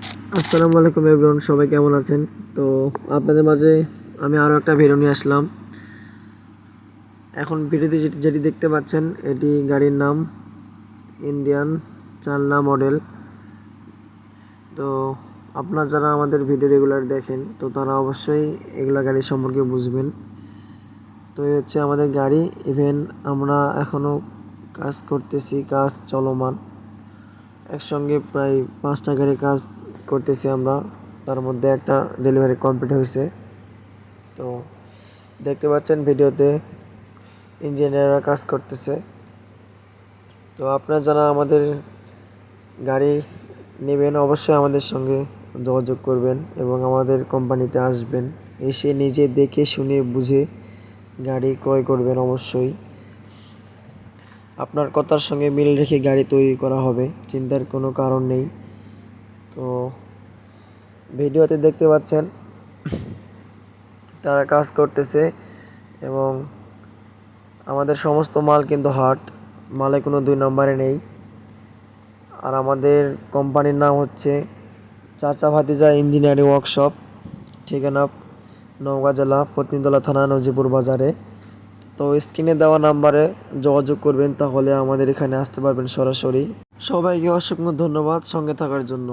আসসালামু আলাইকুম এভরিওয়ান সবাই কেমন আছেন? তো আপনাদের মাঝে আমি আরও একটা ভিডিও নিয়ে আসলাম। এখন ভিডিওতে যেটি- যেটি দেখতে পাচ্ছেন, এটি গাড়ির নাম ইন্ডিয়ান চালনা মডেল তো আপনারা যারা আমাদের ভিডিও রেগুলার দেখেন, তো তারা অবশ্যই এগুলা গাড়ি সম্পর্কে বুঝবেন। তো এই হচ্ছে আমাদের গাড়ি ইভেন আমরা এখনও কাজ করতেছি, কাজ চলমান। একসঙ্গে প্রায় পাঁচটা গাড়ি কাজ করতেছি আমরা। তার মধ্যে একটা ডেলিভারি কমপ্লিট হয়েছে। তো দেখতে পাচ্ছেন ভিডিওতে ইঞ্জিনিয়াররা কাজ করতেছে। তো আপনারা যারা আমাদের গাড়ি নেবেন, অবশ্যই আমাদের সঙ্গে যোগাযোগ করবেন এবং আমাদের কোম্পানিতে আসবেন। এসে নিজে দেখে, শুনে, বুঝে গাড়ি ক্রয় করবেন অবশ্যই। আপনার কথার সঙ্গে মিল রেখে গাড়ি তৈরি করা হবে, চিন্তার কোনো কারণ নেই। তো ভিডিওতে দেখতে পাচ্ছেন, তারা কাজ করতেছে এবং আমাদের সমস্ত মাল কিন্তু হাট, মালে কোনো দুই নম্বরে নেই। আর আমাদের কোম্পানির নাম হচ্ছে চাচা ভাতিজা ইঞ্জিনিয়ারিং ওয়ার্কশপ, ঠিকানা নওগাঁ জেলা, পত্নীতলা থানা নজিপুর বাজারে। তো স্ক্রিনে দেওয়া নাম্বারে যোগাযোগ করবেন, তাহলে আমাদের এখানে আসতে পারবেন সরাসরি। সবাইকে অসংখ্য ধন্যবাদ সঙ্গে থাকার জন্য।